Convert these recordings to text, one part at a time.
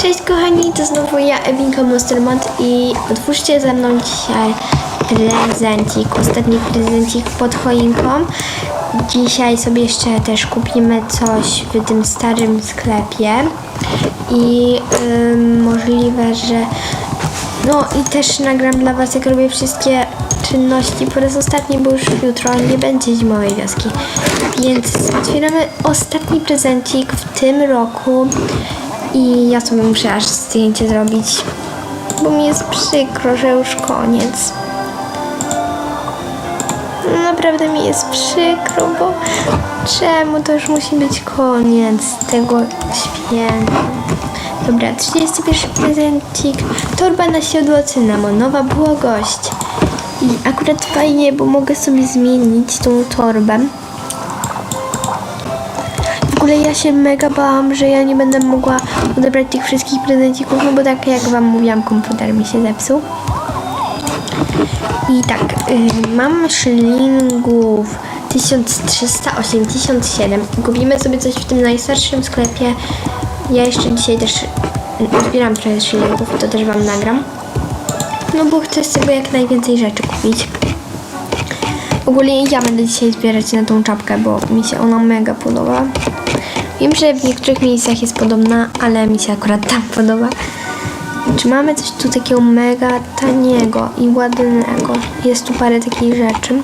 Cześć kochani, to znowu ja, Ewinka Monstermont i otwórzcie ze mną dzisiaj prezencik, ostatni prezencik pod choinką. Dzisiaj sobie jeszcze też kupimy coś w tym starym sklepie i ym, możliwe, że no i też nagram dla was jak robię wszystkie czynności po raz ostatni, bo już jutro nie będzie zimowej wioski. Więc otwieramy ostatni prezencik w tym roku i ja sobie muszę aż zdjęcie zrobić, bo mi jest przykro, że już koniec. Naprawdę mi jest przykro, bo czemu to już musi być koniec tego święta? Dobra, 31 prezencik. Torba na siodło cynamonowa, błogość. I akurat fajnie, bo mogę sobie zmienić tą torbę. Ogóle ja się mega bałam, że ja nie będę mogła odebrać tych wszystkich prezencików, no bo tak jak wam mówiłam, komputer mi się zepsuł. I tak, y, mam szylingów 1387. Kupimy sobie coś w tym najstarszym sklepie. Ja jeszcze dzisiaj też zbieram trochę szylingów, to też wam nagram. No bo chcę sobie jak najwięcej rzeczy kupić. Ogólnie ja będę dzisiaj zbierać na tą czapkę, bo mi się ona mega podoba. Wiem, że w niektórych miejscach jest podobna, ale mi się akurat tam podoba. Czy mamy coś tu takiego mega taniego i ładnego? Jest tu parę takich rzeczy.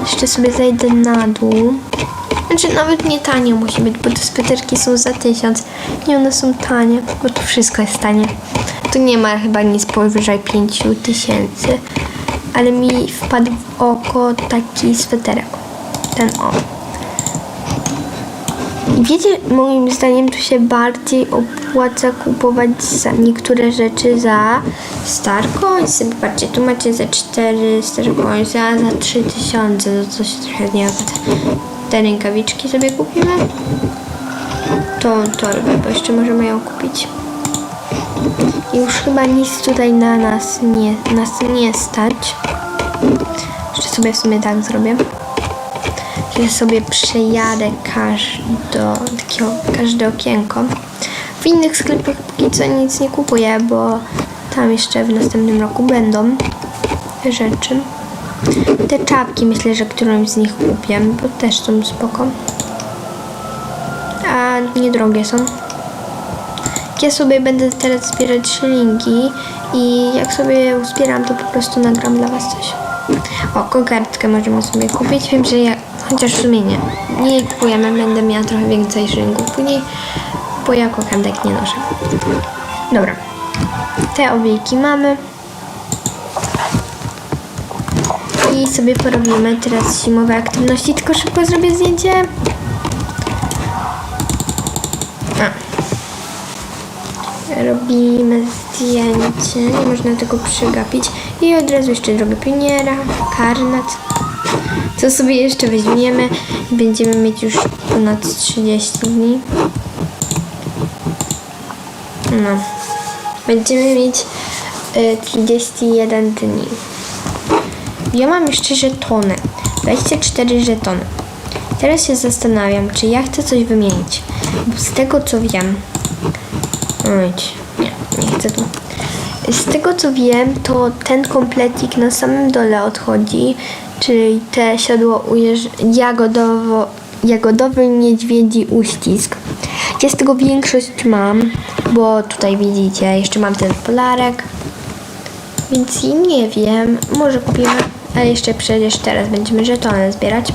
Jeszcze sobie zejdę na dół. Znaczy nawet nie tanie musi być, bo te sweterki są za tysiąc. Nie, one są tanie, bo tu wszystko jest tanie. Tu nie ma chyba nic powyżej 5 tysięcy. Ale mi wpadł w oko taki sweterek. Ten o. Wiecie, moim zdaniem tu się bardziej opłaca kupować niektóre rzeczy za Starcoins. Patrzcie, tu macie za 4 Starcoinsa, a za 3000 to coś trochę nie opłaca. Te rękawiczki sobie kupimy. Tą torbę, bo jeszcze możemy ją kupić. I już chyba nic tutaj na nas nie, nas nie stać. Jeszcze sobie w sumie tak zrobię że sobie przejadę każde, takiego, każde okienko. W innych sklepach póki co nic nie kupuję, bo tam jeszcze w następnym roku będą rzeczy. Te czapki myślę, że którąś z nich kupię, bo też są spoko. A niedrogie są. Ja sobie będę teraz zbierać szylingi i jak sobie uzbieram, to po prostu nagram dla was coś. O, kokardkę możemy sobie kupić. Wiem, że ja, chociaż w sumie nie. Nie kupujemy, będę miała trochę więcej szylingów później, bo ja kokardek nie noszę. Dobra. Te owiejki mamy. I sobie porobimy teraz zimowe aktywności, tylko szybko zrobię zdjęcie. A. Robimy zdjęcie, nie można tego przegapić. I od razu jeszcze zrobię pioniera, karnet. Co sobie jeszcze weźmiemy będziemy mieć już ponad 30 dni. No. Będziemy mieć y, 31 dni. Ja mam jeszcze żetony. 24 żetony. Teraz się zastanawiam, czy ja chcę coś wymienić. Bo z tego co wiem, Ojć, nie, nie chcę tu. Z tego co wiem, to ten komplecik na samym dole odchodzi, czyli te siodło jagodowo, jagodowy niedźwiedzi uścisk. Ja z tego większość mam, bo tutaj widzicie, jeszcze mam ten polarek. Więc nie wiem, może kupimy, ale jeszcze przecież teraz będziemy żetony zbierać.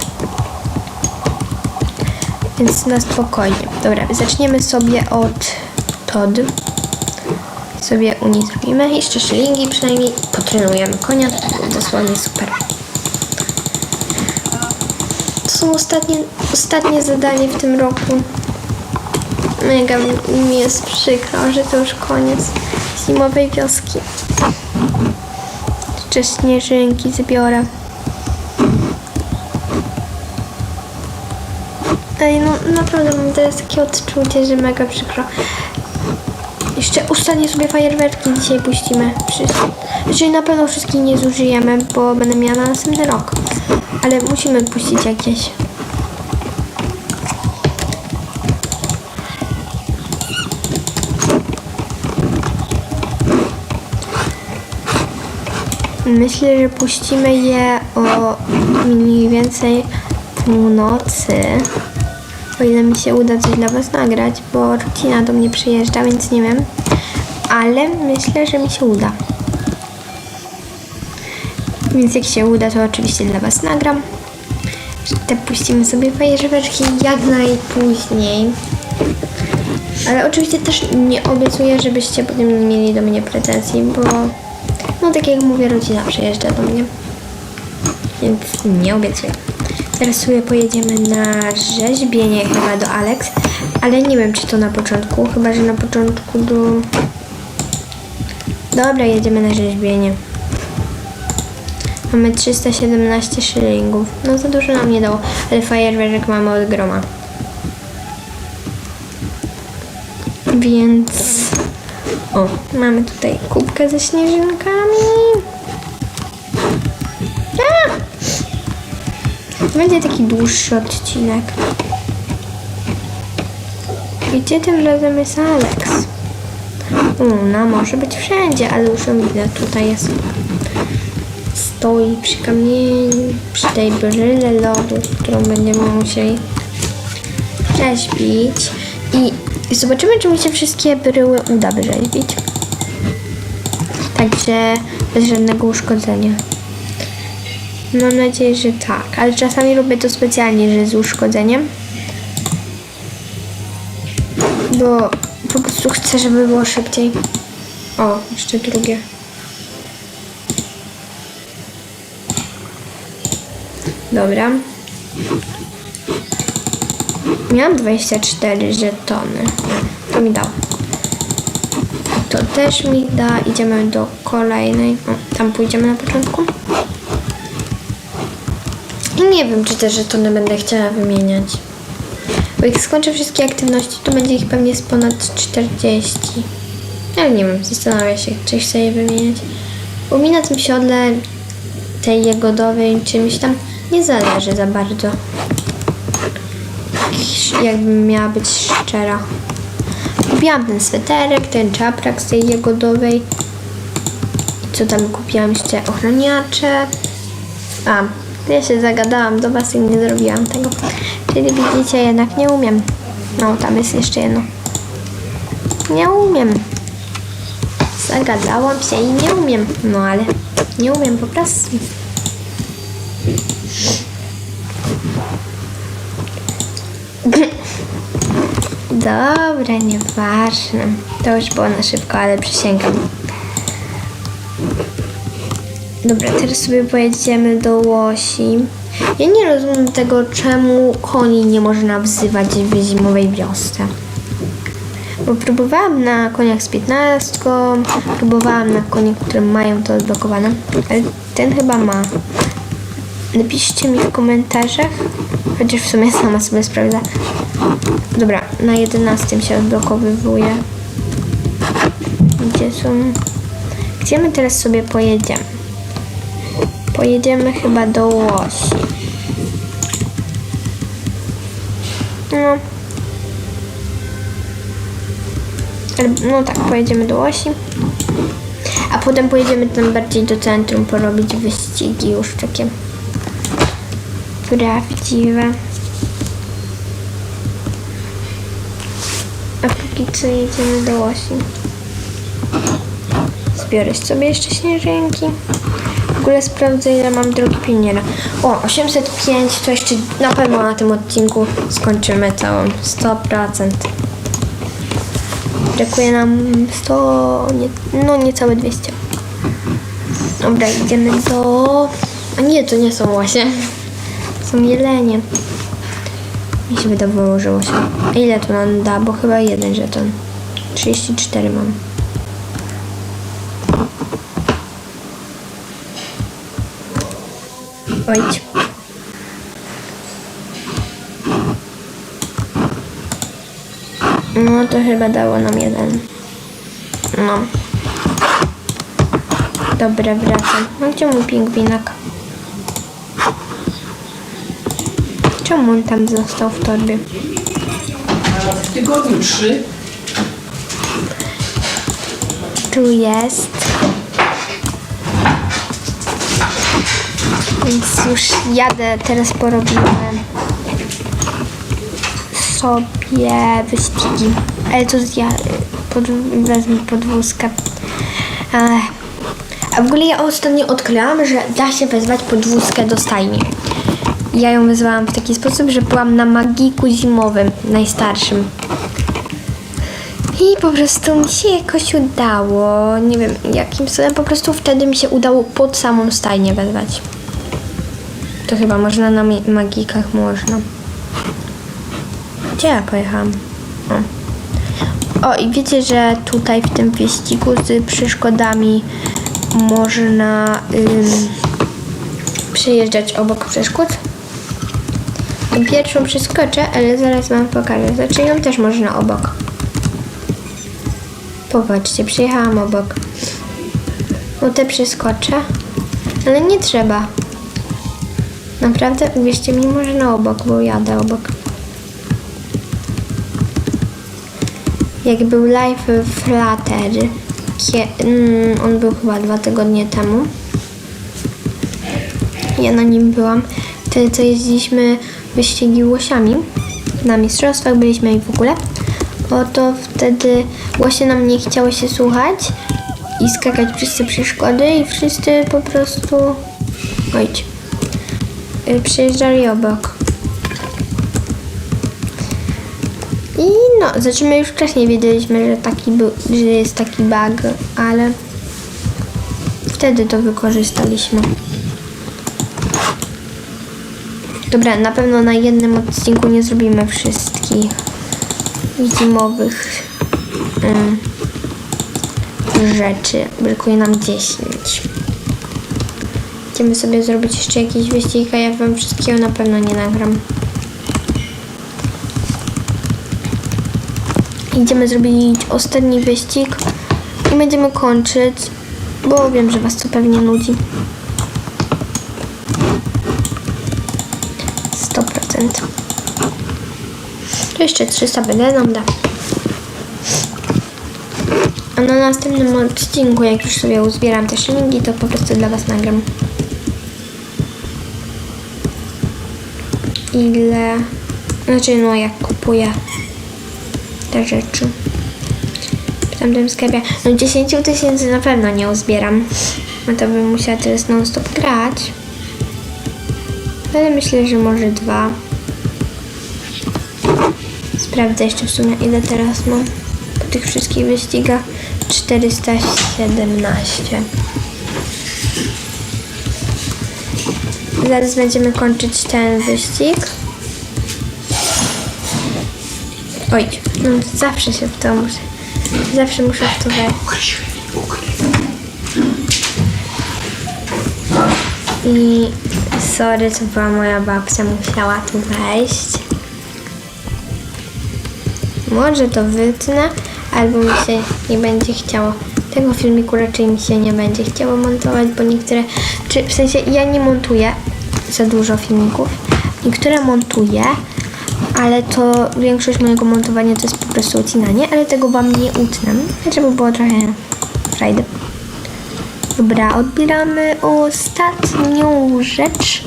Więc na spokojnie. Dobra, zaczniemy sobie od Todd. Sobie u niej zrobimy. Jeszcze szylingi przynajmniej. Potrenujemy konia. Dosłownie super. To są ostatnie, ostatnie zadanie w tym roku. Mega mi jest przykro, że to już koniec zimowej wioski. Jeszcze śnieżynki zbiorę. Ej, no naprawdę mam teraz takie odczucie, że mega przykro. Jeszcze ustanie sobie fajerwerki dzisiaj puścimy. Czyli znaczy, na pewno wszystkich nie zużyjemy, bo będę miała na następny rok. Ale musimy puścić jakieś. Myślę, że puścimy je o mniej więcej północy. O ile mi się uda coś dla Was nagrać, bo Rutina do mnie przyjeżdża, więc nie wiem. Ale myślę, że mi się uda. Więc jak się uda, to oczywiście dla Was nagram. Te puścimy sobie fajerwerki jak najpóźniej. Ale oczywiście też nie obiecuję, żebyście potem nie mieli do mnie pretensji, bo no tak jak mówię, rodzina przyjeżdża do mnie. Więc nie obiecuję. Teraz sobie pojedziemy na rzeźbienie chyba do Alex, ale nie wiem czy to na początku, chyba że na początku do... Dobra, jedziemy na rzeźbienie. Mamy 317 szylingów. No za dużo nam nie dało, ale fajerwerek mamy od groma. Więc... O, mamy tutaj kubkę ze śnieżynkami. A! Będzie taki dłuższy odcinek. Gdzie tym razem jest Alex? Ona może być wszędzie, ale już ją widzę. Tutaj jest. Stoi przy kamieniu, przy tej bryle lodu, którą będziemy musieli rzeźbić. I, I zobaczymy, czy mi się wszystkie bryły uda wyrzeźbić. Także bez żadnego uszkodzenia. Mam nadzieję, że tak, ale czasami robię to specjalnie, że z uszkodzeniem. Bo po prostu chcę, żeby było szybciej. O, jeszcze drugie. Dobra. Miałam 24 żetony. To mi dał. To też mi da. Idziemy do kolejnej. O, tam pójdziemy na początku. I nie wiem, czy te żetony będę chciała wymieniać. Bo jak skończę wszystkie aktywności, to będzie ich pewnie z ponad 40. Ale nie wiem, zastanawiam się, czy chcę je wymieniać. Bo mi tym siodle tej jagodowej czymś tam nie zależy za bardzo. Jakbym miała być szczera. Kupiłam ten sweterek, ten czaprak z tej jagodowej. Co tam kupiłam jeszcze? Ochraniacze. A, ja się zagadałam do was i nie zrobiłam tego. Czyli widzicie, jednak nie umiem. No, tam jest jeszcze jedno. Nie umiem. Zagadałam się i nie umiem. No, ale nie umiem po prostu. Dobra, nieważne. To już było na szybko, ale przysięgam. Dobra, teraz sobie pojedziemy do Łosi. Ja nie rozumiem tego, czemu koni nie można wzywać w zimowej wiosce. Bo próbowałam na koniach z 15, próbowałam na koniach, które mają to odblokowane, ale ten chyba ma. Napiszcie mi w komentarzach, chociaż w sumie sama sobie sprawdzę. Dobra, na 11 się odblokowywuje. Gdzie są? Gdzie my teraz sobie pojedziemy? Pojedziemy chyba do Łosi. No. No tak, pojedziemy do Łosi. A potem pojedziemy tam bardziej do centrum porobić wyścigi już takie prawdziwe. A póki co jedziemy do Łosi. Zbiorę sobie jeszcze śnieżynki. Ogóle sprawdzę ile mam drogi pioniera. O, 805 to jeszcze na pewno na tym odcinku skończymy całą 100%. Brakuje nam 100, nie, no niecałe 200. Dobra, idziemy do... A nie, to nie są łasie. Są jelenie. Mi się wydawało, że łasie. A ile to nam da? Bo chyba jeden żeton. 34 mam. Ojdź. No to chyba dało nam jeden. No. Dobra, wracam. No gdzie mój pingwinek? Czemu on tam został w torbie? W tygodniu trzy. Tu jest. Więc już jadę, teraz porobimy sobie wyścigi. Ale to ja pod, wezmę podwózkę. Ech. A w ogóle ja ostatnio odkryłam, że da się wezwać podwózkę do stajni. Ja ją wezwałam w taki sposób, że byłam na magiku zimowym, najstarszym. I po prostu mi się jakoś udało, nie wiem jakim cudem, po prostu wtedy mi się udało pod samą stajnię wezwać. To chyba można na magikach można. Gdzie ja pojechałam? O. o i wiecie, że tutaj w tym wyścigu z przeszkodami można ym, przejeżdżać obok przeszkód? Tą Pierwszą przeskoczę, ale zaraz wam pokażę. Znaczy ją też można obok. Popatrzcie, przyjechałam obok. No te przeskoczę, ale nie trzeba. Naprawdę, uwierzcie mi, można obok, bo jadę obok. Jak był live Flutter, mm, on był chyba dwa tygodnie temu. Ja na nim byłam. Wtedy co jeździliśmy wyścigi łosiami. Na mistrzostwach byliśmy i w ogóle. Oto wtedy łosie nam nie chciało się słuchać i skakać przez te przeszkody i wszyscy po prostu... Ojcie. Y, Przejeżdżali obok. I no, znaczy my już wcześniej wiedzieliśmy, że taki był, że jest taki bug, ale wtedy to wykorzystaliśmy. Dobra, na pewno na jednym odcinku nie zrobimy wszystkich zimowych ym, rzeczy. Brakuje nam 10. Chcemy sobie zrobić jeszcze jakiś wyścig, a ja wam wszystkiego na pewno nie nagram. Idziemy zrobić ostatni wyścig i będziemy kończyć, bo wiem, że was to pewnie nudzi. 100%. To jeszcze 300 będę nam da. A na następnym odcinku, jak już sobie uzbieram te szylingi, to po prostu dla was nagram. Ile... Znaczy, no jak kupuję te rzeczy. W tamtym sklepie. No 10 tysięcy na pewno nie uzbieram. No to bym musiała teraz non stop grać. Ale myślę, że może dwa. Sprawdzę jeszcze w sumie ile teraz mam po tych wszystkich wyścigach. 417. Zaraz będziemy kończyć ten wyścig. Oj, no zawsze się w to muszę. Zawsze muszę w to wejść. I sorry, to była moja babcia, musiała tu wejść. Może to wytnę, albo mi się nie będzie chciało. Tego filmiku raczej mi się nie będzie chciało montować, bo niektóre, czy w sensie ja nie montuję za dużo filmików. Niektóre montuję, ale to większość mojego montowania to jest po prostu ucinanie, ale tego wam nie utnę, żeby było trochę frajdy. Dobra, odbieramy ostatnią rzecz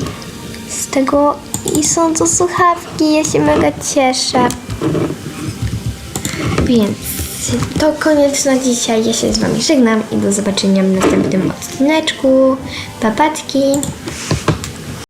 z tego i są to słuchawki. Ja się mega cieszę. Więc to koniec na dzisiaj. Ja się z Wami żegnam i do zobaczenia w następnym odcineczku. Papatki.